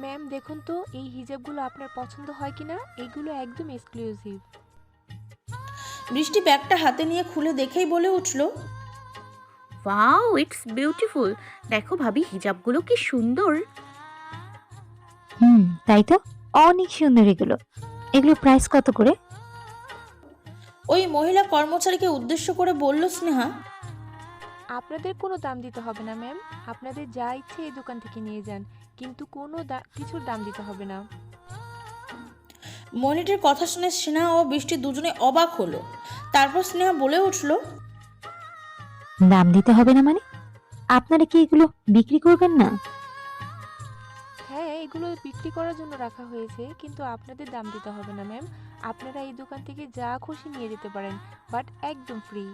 Ma'am দেখুন তো এই হিজাবগুলো আপনার পছন্দ হয় কিনা এগুলো একদম এক্সক্লুসিভ বৃষ্টি ব্যাগটা হাতে নিয়ে খুলে দেখেই বলে উঠল ওয়াও ইটস বিউটিফুল দেখো ভাবি হিজাবগুলো কি সুন্দর। হুম তাই তো? অনেক সুন্দর এগুলো। এগুলো প্রাইস কত করে? ওই মহিলা কর্মচারীকে উদ্দেশ্য করে বলল স্নেহা আপনাদের কোনো দাম দিতে হবে না ম্যাম। আপনাদের যা ইচ্ছে এই দোকান থেকে নিয়ে যান কিন্তু কোনো কিছুর দাম দিতে হবে না। মহিলাটির কথা শুনে স্নেহা ও বৃষ্টি দুজনে অবাক হলো। তারপর স্নেহা বলে উঠল দাম দিতে হবে না মানে? আপনারা কি এগুলো বিক্রি করবেন না? হ্যাঁ এগুলো বিক্রি করার জন্য রাখা হয়েছে কিন্তু আপনাদের দাম দিতে হবে না ম্যাম। আপনারা এই দোকান থেকে যা খুশি নিয়ে যেতে পারেন বাট একদম ফ্রি।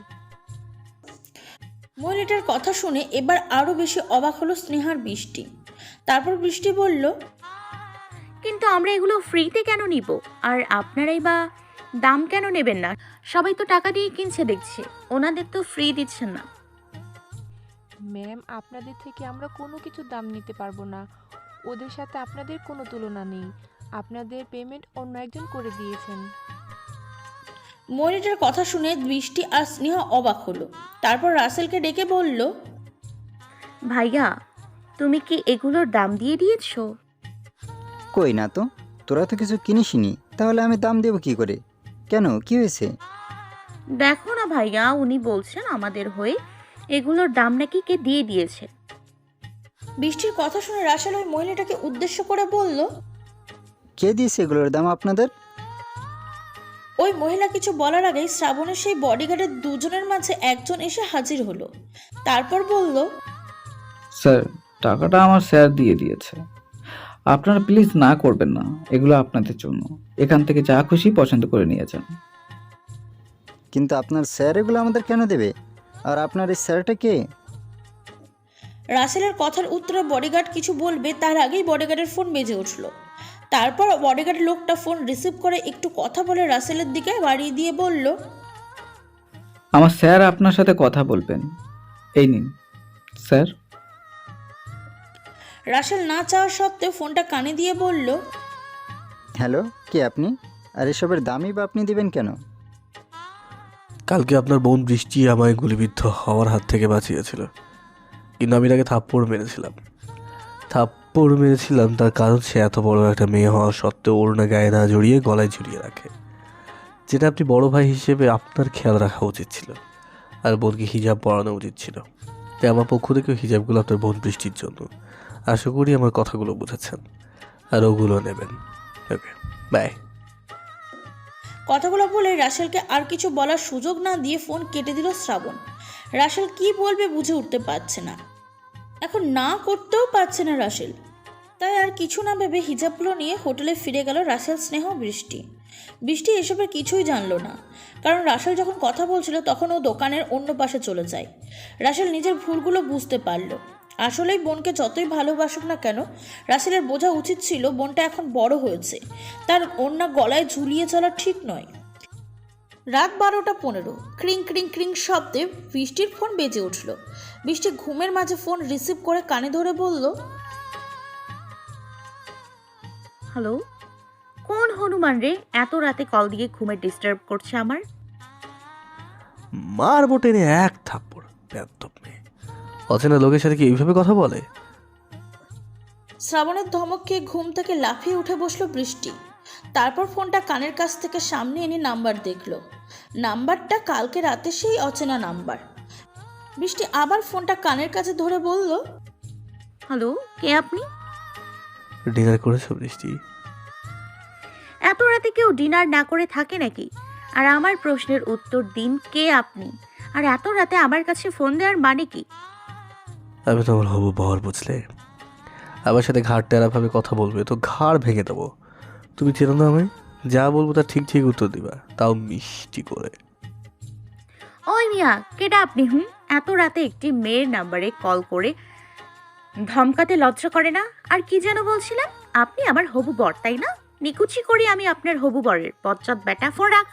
মহিলাটার কথা শুনে এবার আরও বেশি অবাক হলো স্নেহার বৃষ্টি। তারপর বৃষ্টি বলল কিন্তু আমরা এগুলো ফ্রিতে কেন নিব? আর আপনারাই বা দাম কেন নেবেন না? সবাই তো টাকা দিয়ে কিনছে দেখছি। ওনাদের তো ফ্রি দিচ্ছেন না। ম্যাম আপনাদের থেকে আমরা কোনো কিছুর দাম নিতে পারব না। ওদের সাথে আপনাদের কোনো তুলনা নেই। আপনাদের পেমেন্ট অন্য একজন করে দিয়েছেন। মহিলাটার কথা শুনে বৃষ্টি আর স্নেহা অবাক হলো। তারপর রাসেলকে ডেকে বলল ভাইয়া তুমি কি এগুলোর দাম দিয়ে দিয়েছ? কই না তো তোরা তো কিছু কিনিসনি তাহলে আমি দাম দেবো কি করে? কেন কি হয়েছে? দেখো না ভাইয়া উনি বলছেন আমাদের হয়ে এগুলোর দাম নাকি কে দিয়ে দিয়েছে। বৃষ্টির কথা শুনে রাসেল ওই মহিলাটাকে উদ্দেশ্য করে বলল কে দিয়েছে এগুলোর দাম আপনাদের? ওই মহিলা কিছু বলার আগেই শ্রাবণের সেই বডিগার্ডের দুজনের মাঝে একজন এসে হাজির হলো। তারপর বলল স্যার টাকাটা আমার স্যার দিয়ে দিয়েছে। আপনারা প্লিজ না করবেন না এগুলো আপনাদের জন্য। এখান থেকে যা খুশি পছন্দ করে নিয়ে যান। কিন্তু আপনার স্যার এগুলো আমাদের কেন দেবে? আর আপনার এই স্যারটা কে? রাসেলের কথার উত্তরে বডিগার্ড কিছু বলবে তার আগেই বডিগার্ডের ফোন বেজে উঠল। তারপর বডিগার্ড লোকটা ফোন রিসিভ করে একটু কথা বলে রাসেলের দিকে বাড়িয়ে দিয়ে বলল আমার স্যার আপনার সাথে কথা বলবেন। এই নিন স্যার। রাসেল না চাওয়া সত্ত্বেও ফোনটা কানে দিয়ে বলল হ্যালো কে আপনি? আর এসবের দামই বা আপনি দিবেন কেন? কালকে আপনার বোন বৃষ্টি আমায় গুলিবিদ্ধ হওয়ার হাত থেকে বাঁচিয়েছিল। কিন্তু আমি তাকে থাপ্পড় মেরেছিলাম। থাপ্পড় মেরেছিলাম, তার কারণ সে এত বড় একটা মেয়ে হওয়া সত্ত্বেও ওড়না গায়ে না জড়িয়ে গলায় ঝুলিয়ে রাখে। যেটা আপনি বড় ভাই হিসেবে আপনার খেয়াল রাখা উচিত ছিল আর বোনকে হিজাব পরানো উচিত ছিল। তাই আমার পক্ষ থেকেও হিজাবগুলো আপনার বোন বৃষ্টির জন্য। আশা করি আমার কথাগুলো বুঝেছেন। আর ওগুলো নেবেন। Okay, bye. কথাগুলো বলে রাসেলকে আর কিছু বলার সুযোগ না দিয়ে ফোন কেটে দিল শ্রাবণ। রাসেল কি বলবে বুঝে উঠতে পারছে না। এখন না করতেও পারছে না রাসেল। তাই আর কিছু না ভেবে হিজাবগুলো নিয়ে হোটেলে ফিরে গেল রাসেল স্নেহ বৃষ্টি। বৃষ্টি এসবের কিছুই জানলো না। কারণ রাসেল যখন কথা বলছিল তখন ও দোকানের অন্য পাশে চলে যায়। রাসেল নিজের ভুলগুলো বুঝতে পারল। আসলেই বোনকে যতই ভালোবাসুক না কেন, রাসেলের বোঝা উচিত ছিল বোনটা এখন বড় হয়েছে। তার অন্য গলায় ঝুলিয়ে চলা ঠিক নয়। রাত বারোটা পনেরো। ক্রিং ক্রিং ক্রিং শব্দে বৃষ্টির ফোন বেজে উঠল। বৃষ্টি ঘুমের মাঝে ফোন রিসিভ করে কানে ধরে বলল হ্যালো কোন হনুমান রে? এত রাতে কল দিয়ে ঘুমে ডিস্টার্ব করছে আমার? মারবো টেনে এক থাপ্পড় মেয়ে। অচেনা লোকের সাথে কি এইভাবে কথা বলে? শ্রাবণের ধমক খেয়ে ঘুম থেকে লাফিয়ে উঠে বসল বৃষ্টি। তারপর ফোনটা কানের কাছ থেকে সামনে এনে নাম্বার দেখল। নাম্বারটা কালকে রাতে সেই অচেনা নাম্বার। বৃষ্টি আবার ফোনটা কানের কাছে ধরে বলল হ্যালো কে আপনি? ডিনার করেছ বৃষ্টি এত রাতে কেউ ডিনার না করে থাকে নাকি? আর আমার প্রশ্নের উত্তর দিন কে আপনি? আর এত রাতে আমার কাছে ফোন দেওয়ার মানে কি? আমি তোমার হবু বর বুঝলে। আমার সাথে ঘাড় টেরাভাবে কথা বলবে তো ঘাড় ভেঙে দেবো। তুমি চেনো না আমি যা বলব তা ঠিক ঠিক উত্তর দিবা। তাও মিষ্টি করে। ওই মিয়া কেটা আপনি হুম? এত রাতে একটি মেয়ের নাম্বারে কল করে ধমকাতে লজ্জা করে না? আর কি যেন বলছিলেন? আপনি আমার হবু বর তাই না? নিকুচি করি আমি আপনার হবু বরের। বেটা ফোন রাখ।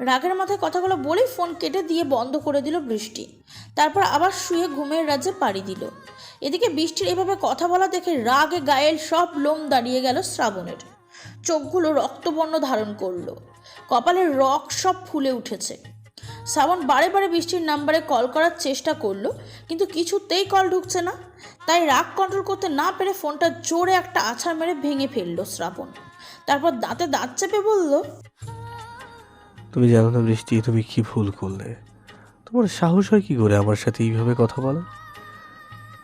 রাগের মাথায় কথাগুলো বলেই ফোন কেটে দিয়ে বন্ধ করে দিল বৃষ্টি। তারপর আবার শুয়ে ঘুমের রাজ্যে পাড়ি দিল। এদিকে বৃষ্টির এভাবে কথা বলা দেখে রাগে গায়ের সব লোম দাঁড়িয়ে গেল শ্রাবণের। চোখগুলো রক্তবর্ণ ধারণ করল। কপালের রক সব ফুলে উঠেছে। শ্রাবণ বারে বারে বৃষ্টির নাম্বারে কল করার চেষ্টা করল, কিন্তু কিছুতেই কল ঢুকছে না। তাই রাগ কন্ট্রোল করতে না পেরে ফোনটা জোরে একটা আছাড় মেরে ভেঙে ফেলল শ্রাবণ। তারপর দাঁতে দাঁত চেপে বলল, তুমি জানো না বৃষ্টি, তুমি কি ভুল করলে? তোমার সাহস হয় কি করে আমার সাথে এইভাবে কথা বলা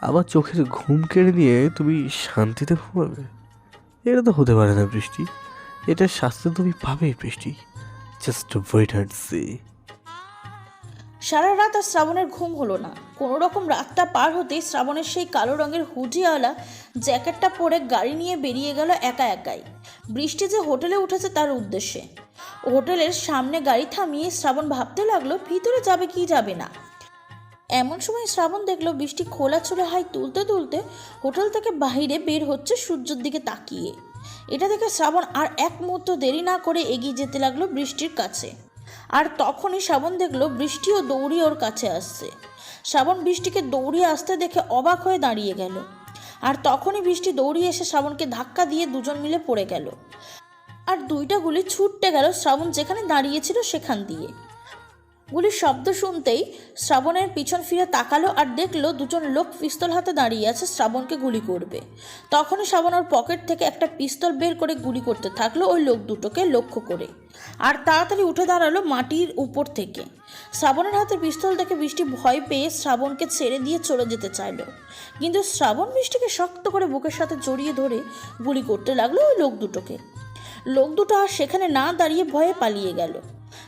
আমার চোখের ঘুম কেড়ে নিয়ে তুমি শান্তিতে ঘুমাবে? এটা তো হতে পারে না বৃষ্টি। এটার শাস্তি তুমি পাবে বৃষ্টি। জাস্ট ওয়েট অ্যান্ড সি সারা রাত আর শ্রাবণের ঘুম হলো না। কোনো রকম রাতটা পার হতেই শ্রাবণের সেই কালো রঙের হুডিওয়ালা জ্যাকেটটা পরে গাড়ি নিয়ে বেরিয়ে গেল একা একাই। বৃষ্টি যে হোটেলে উঠেছে তার উদ্দেশ্যে। হোটেলের সামনে গাড়ি থামিয়ে শ্রাবণ ভাবতে লাগল, ভিতরে যাবে কি যাবে না। এমন সময় শ্রাবণ দেখল বৃষ্টি খোলা চুলে হাই তুলতে তুলতে হোটেল থেকে বাইরে বের হচ্ছে সূর্যের দিকে তাকিয়ে। এটা দেখে শ্রাবণ আর এক মুহূর্ত দেরি না করে এগিয়ে যেতে লাগল বৃষ্টির কাছে। আর তখনই শ্রাবণ দেখল বৃষ্টিও দৌড়িয়ে ওর কাছে আসছে। শ্রাবণ বৃষ্টিকে দৌড়িয়ে আসতে দেখে অবাক হয়ে দাঁড়িয়ে গেল। আর তখনই বৃষ্টি দৌড়িয়ে এসে শ্রাবণকে ধাক্কা দিয়ে দুজন মিলে পড়ে গেল। আর দুইটা গুলি ছুটতে গেল শ্রাবণ যেখানে দাঁড়িয়েছিল সেখান দিয়ে। গুলির শব্দ শুনতেই শ্রাবণের পিছন ফিরে তাকালো আর দেখল দুজন লোক পিস্তল হাতে দাঁড়িয়ে আছে, শ্রাবণকে গুলি করবে। তখনই শ্রাবণ ওর পকেট থেকে একটা পিস্তল বের করে গুলি করতে থাকল ওই লোক দুটোকে লক্ষ্য করে। আর তাড়াতাড়ি উঠে দাঁড়াল মাটির উপর থেকে। শ্রাবণের হাতে পিস্তল দেখে বৃষ্টি ভয় পেয়ে শ্রাবণকে ছেড়ে দিয়ে চলে যেতে চাইলো। কিন্তু শ্রাবণ বৃষ্টিকে শক্ত করে বুকের সাথে জড়িয়ে ধরে গুলি করতে লাগল ওই লোক দুটোকে। লোক দুটো আর সেখানে না দাঁড়িয়ে ভয়ে পালিয়ে গেল।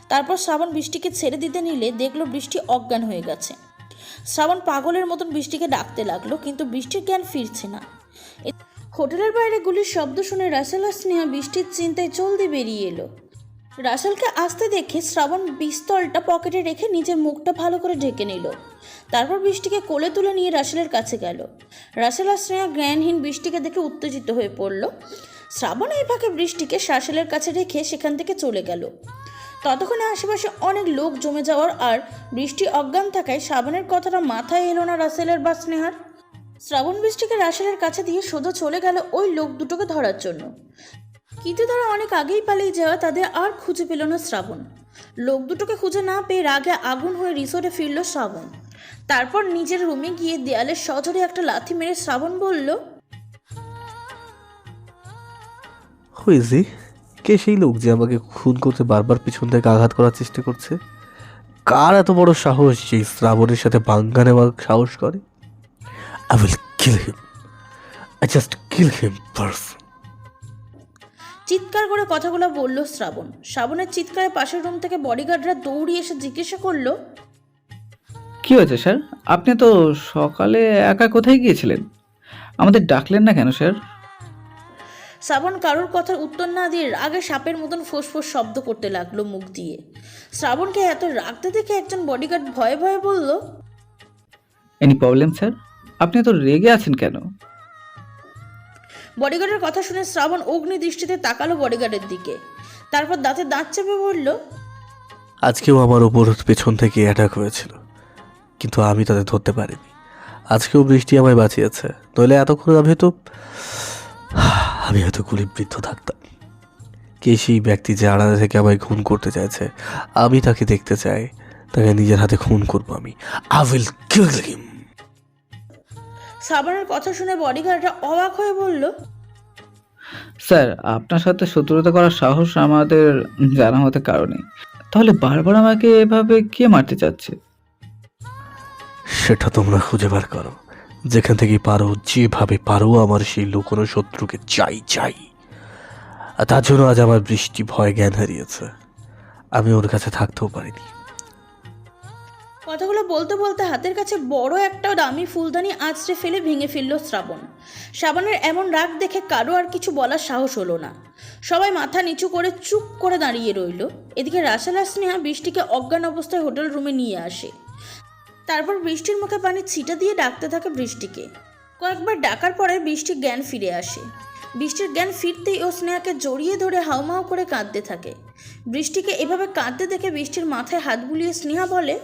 তারপর শ্রাবণ বৃষ্টিকে ছেড়ে দিতে নিলে দেখল বৃষ্টি অজ্ঞান হয়ে গেছে। শ্রাবণ পাগলের মতন বৃষ্টিকে ডাকতে লাগল, কিন্তু বৃষ্টির জ্ঞান ফিরছে না। হোটেলের বাইরে গুলির শব্দ শুনে রাসেল আর স্নেহা বৃষ্টির চিন্তায় জলদি বেরিয়ে এলো। রাসেলকে আসতে দেখে শ্রাবণ পিস্তলটা পকেটে রেখে নিজের মুখটা ভালো করে ঢেকে নিল। তারপর বৃষ্টিকে কোলে তুলে নিয়ে রাসেলের কাছে গেল। রাসেল আর স্নেহা জ্ঞানহীন বৃষ্টিকে দেখে উত্তেজিত হয়ে পড়ল। শ্রাবণ এই ফাঁকে বৃষ্টিকে রাসেলের কাছে রেখে সেখান থেকে চলে গেল। ততক্ষণে আশেপাশে অনেক লোক জমে যাওয়ার আর বৃষ্টি অজ্ঞান থাকায় শ্রাবণের কথাটা মাথায় এলো না রাসেলের বা স্নেহার। শ্রাবণ বৃষ্টিকে রাসেলের কাছে দিয়ে সোজা চলে গেল ওই লোক দুটোকে ধরার জন্য। কিন্তু তারা অনেক আগেই পালিয়ে যাওয়া তাদের আর খুঁজে পেল না শ্রাবণ। লোক দুটোকে খুঁজে না পেয়ে রাগে আগুন হয়ে রিসোর্টে ফিরল শ্রাবণ। তারপর নিজের রুমে গিয়ে দেয়ালে সজোরে একটা লাথি মেরে শ্রাবণ বলল হুইজি কে সেই লোক যে আমাকে খুন করতে বারবার পিছন থেকে আঘাত করার চেষ্টা করছে? কার এত বড় সাহস যে শ্রাবণের সাথে বাঙ্গা নেওয়ার সাহস করে? I will kill him I just kill him person চিৎকার করে কথাগুলো বলল শ্রাবণ। শ্রাবণের চিৎকারে পাশের রুম থেকে বডিগার্ডরা দৌড়িয়ে এসে জিজ্ঞাসা করল কি হয়েছে স্যার? আপনি তো সকালে একা কোথায় গিয়েছিলেন? আমাদের ডাকলেন না কেন স্যার? শ্রাবণ কারোর কথার উত্তর না দিয়ে রাগে সাপের মতন ফোঁস শব্দ করতে লাগল মুখ দিয়ে। শ্রাবণকে এত রাগতে দেখে একজন বডিগার্ড ভয়ে ভয়ে বলল এনি প্রবলেম স্যার আপনি তো রেগে আছেন কেন? বডিগার্ডের কথা শুনে শ্রাবণ অগ্নি দৃষ্টিতে তাকালো বডিগার্ডের দিকে। তারপর দাঁতে দাঁত চেপে বলল আজকেও আমার ওপর পেছন থেকে অ্যাটাক হয়েছিল কিন্তু আমি তাদের ধরতে পারিনি। আজকেও বৃষ্টি আমায় বাঁচিয়েছে নইলে এতক্ষণ আমি হয়তো আমি হয়তো গুলিবৃদ্ধ থাকতাম কে সেই ব্যক্তি যে আড়ালে থেকে আমায় খুন করতে চাইছে? আমি তাকে দেখতে চাই। তাকে নিজের হাতে খুন করব আমি। আই উইল কিল হিম শ্রাবণের কথা শুনে বডিগার্ডরা অবাক হয়ে বলল স্যার আপনার সাথে শত্রুতা করার সাহস আমাদের জানা হতে কারণে তাহলে বারবার আমাকে এভাবে কে মারতে চাচ্ছে? সেটা তোমরা খুঁজে বার করো। যেখান থেকে পারো, যেভাবে পারো, আমার সেই লুকোনো শত্রুকে চাই চাই। তার জন্য আজ আমার বৃষ্টি ভয় জ্ঞান হারিয়েছে। আমি ওর কাছে থাকতেও পারিনি। কথাগুলো বলতে বলতে হাতের কাছে বড় একটা দামি ফুলদানি আঁচড়ে ফেলে ভেঙে ফেলল শ্রাবণ। শ্রাবণের এমন রাগ দেখে কারও আর কিছু বলার সাহস হলো না। সবাই মাথা নিচু করে চুপ করে দাঁড়িয়ে রইল। এদিকে রাসেল স্নেহা বৃষ্টিকে অজ্ঞান অবস্থায় হোটেল রুমে নিয়ে আসে। তারপর বৃষ্টির মুখে পানি ছিটা দিয়ে ডাকতে থাকে বৃষ্টিকে। কয়েকবার ডাকার পরে বৃষ্টির জ্ঞান ফিরে আসে। বৃষ্টির জ্ঞান ফিরতেই ও স্নেহাকে জড়িয়ে ধরে হাউমাউ করে কাঁদতে থাকে। বৃষ্টিকে এভাবে কাঁদতে দেখে বৃষ্টির মাথায় হাত বুলিয়ে স্নেহা বলে